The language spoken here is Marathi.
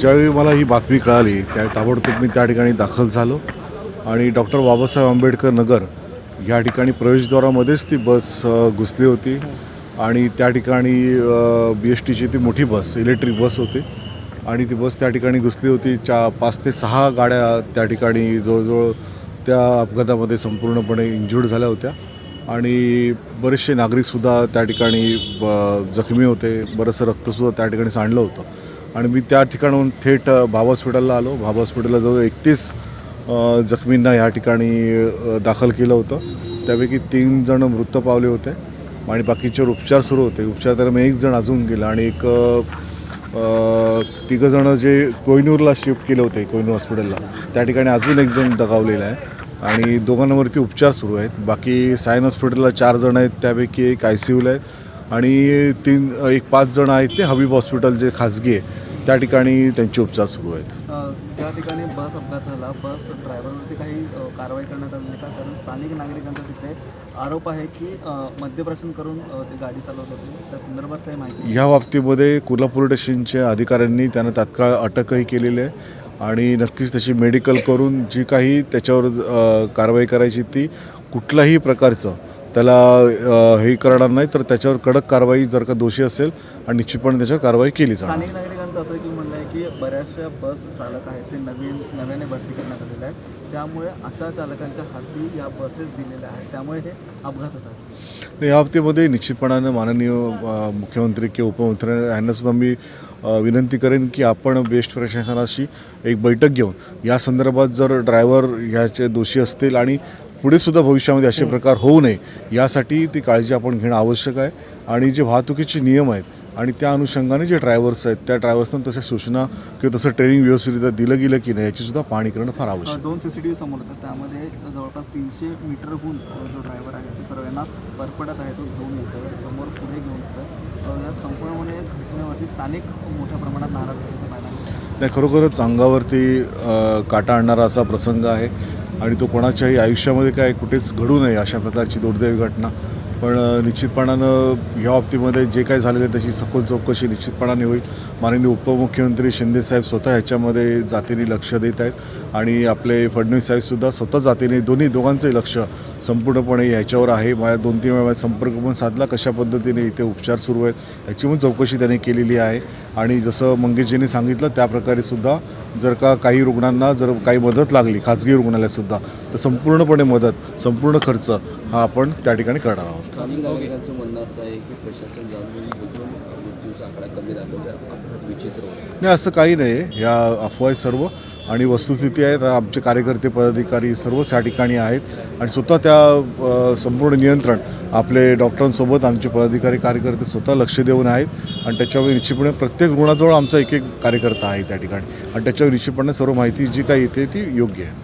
ज्यावेळी मला ही बातमी कळाली त्या ताबडतोब मी त्या ठिकाणी दाखल झालो. आणि डॉक्टर बाबासाहेब आंबेडकर नगर या ठिकाणी प्रवेशद्वारामध्येच ती बस घुसली होती. आणि त्या ठिकाणी बी एस टीची ती मोठी बस इलेक्ट्रिक बस होती. आणि ती बस त्या ठिकाणी घुसली होती. चा पाच ते सहा गाड्या त्या ठिकाणी जवळजवळ त्या अपघातामध्ये संपूर्णपणे इंज्युर्ड झाल्या होत्या. आणि बरेचसे नागरिकसुद्धा त्या ठिकाणी ब- जखमी होते. बरंचसं रक्तसुद्धा त्या ठिकाणी सांडलं होतं. आणि मी त्या ठिकाणाहून थेट अ, हॉस्पिटलला आलो. भाभा हॉस्पिटलला जवळ एकतीस जखमींना ह्या ठिकाणी दाखल केलं होतं. त्यापैकी तीन जण मृत पावले होते आणि बाकीच्यावर उपचार सुरू होते. उपचार दरम्यान एक जण अजून गेला आणि एक तिघंजणं जे कोहिनूरला शिफ्ट केले होते कोहिनूर हॉस्पिटलला. त्या ठिकाणी अजून एक जण दगावलेला आहे आणि दोघांवरती उपचार सुरू आहेत. बाकी सायन हॉस्पिटलला चार जण आहेत त्यापैकी एक आय सी यूला आहेत आणि तीन एक पाच जण आहेत ते हबीब हॉस्पिटल जे खाजगी आहे. त्या ठिकाणी त्यांचे उपचार सुरू आहेत. त्या ठिकाणी बस अपघात झाला. बस ड्रायव्हरवरती काही अ, कारवाई करण्यात आली नाही का? कारण स्थानिक नागरिकांचा तिथे आरोप आहे की अ, मद्यप्राशन करून अ, ते गाडी चालवत होते. त्या संदर्भात काही माहिती ह्या बाबतीमध्ये कोल्हापूर स्टेशनच्या अधिकाऱ्यांनी त्यांना तात्काळ अटकही केलेली आहे आणि नक्कीच त्याची मेडिकल करून जी काही त्याच्यावर अ, कारवाई करायची ती कुठल्याही प्रकारचं त्याला हे करणार नाही तर त्याच्यावर कडक कारवाई जर का दोषी असेल आणि निश्चितपणे त्याच्यावर कारवाई केली जाणार. नागरिकांचं असं की म्हणणं आहे की बऱ्याचशा बस चालक आहेत ते नवीन नव्याने भरती करण्यात आलेले आहेत. त्यामुळे अशा चालकांच्या हाती या बसेस दिलेल्या आहेत. त्यामुळे हे अपघात होतात. या बाबतीमध्ये निश्चितपणानं माननीय मुख्यमंत्री किंवा उपमुख्यमंत्री यांनासुद्धा मी विनंती करेन की आपण बेस्ट प्रशासनाशी एक बैठक घेऊन या संदर्भात जर ड्रायव्हर ह्याचे दोषी असतील आणि पुढे सुद्धा भविष्यामध्ये असे प्रकार होऊ नये यासाठी ती काळजी आपण घेणं आवश्यक आहे. आणि जे वाहतुकीचे नियम आहेत आणि त्या अनुषंगाने जे ड्रायव्हर्स आहेत त्या ड्रायव्हर्सना तशा सूचना किंवा तसं ट्रेनिंग व्यवस्थितरित्या दिलं गेलं की नाही याची सुद्धा पाहणी करणं फार आवश्यक दोन सी सी टी व्ही समोर होतात त्यामध्ये जवळपास तीनशे मीटरहून जो ड्रायव्हर आहे ते सर्वांना परपडत आहे तो घेऊन येतो समोर पुढे घेऊन येतो या संपूर्णपणे घटनेवरती स्थानिक मोठ्या प्रमाणात नाराज. नाही खरोखरच अंगावरती काटा आणणारा असा प्रसंग आहे. आणि तो कोणाच्याही आयुष्यामध्ये काय कुठेच घडू नये अशा प्रकारची दुर्दैवी घटना. पण निश्चितपणानं ह्या बाबतीमध्ये जे काय झालेलं आहे त्याची सखोल चौकशी निश्चितपणाने होईल. माननीय उपमुख्यमंत्री शिंदेसाहेब स्वतः ह्याच्यामध्ये जातीने लक्ष देत आहेत आणि आपले फडणवीस साहेबसुद्धा स्वतः जातीने दोन्ही दोघांचंही लक्ष संपूर्णपणे ह्याच्यावर आहे. माझ्या दोन तीन वेळा संपर्क पण साधला कशा पद्धतीने इथे उपचार सुरू आहेत ह्याची पण चौकशी त्यांनी केलेली आहे. आणि जसं मंगेशजींनी सांगितलं त्या प्रकारे सुद्धा जर का काही रुग्णांना जर काही मदत लागली खाजगी रुग्णालयातसुद्धा तर संपूर्णपणे मदत संपूर्ण खर्च हा आपण त्या ठिकाणी करणार आहोत. स्थानिक नागरिकांचं म्हणणं असं आहे की प्रशासन जाणून बुजून मृत्यूचा आकडा कमी दाखवतो अपघात विचित्र नाही असं काही नाही. आहे ह्या अफवा सर्व आणि वस्तुस्थिती आहेत. आमचे कार्यकर्ते पदाधिकारी सर्वच या ठिकाणी आहेत आणि स्वतः त्या संपूर्ण नियंत्रण आपले डॉक्टरांसोबत आमचे पदाधिकारी कार्यकर्ते स्वतः लक्ष देऊन आहेत आणि त्याच्यावर निश्चितपणे प्रत्येक रुग्णाजवळ आमचा एक एक कार्यकर्ता आहे त्या ठिकाणी. आणि त्याच्यावर निश्चितपणे सर्व माहिती जी काही येते ती योग्य आहे.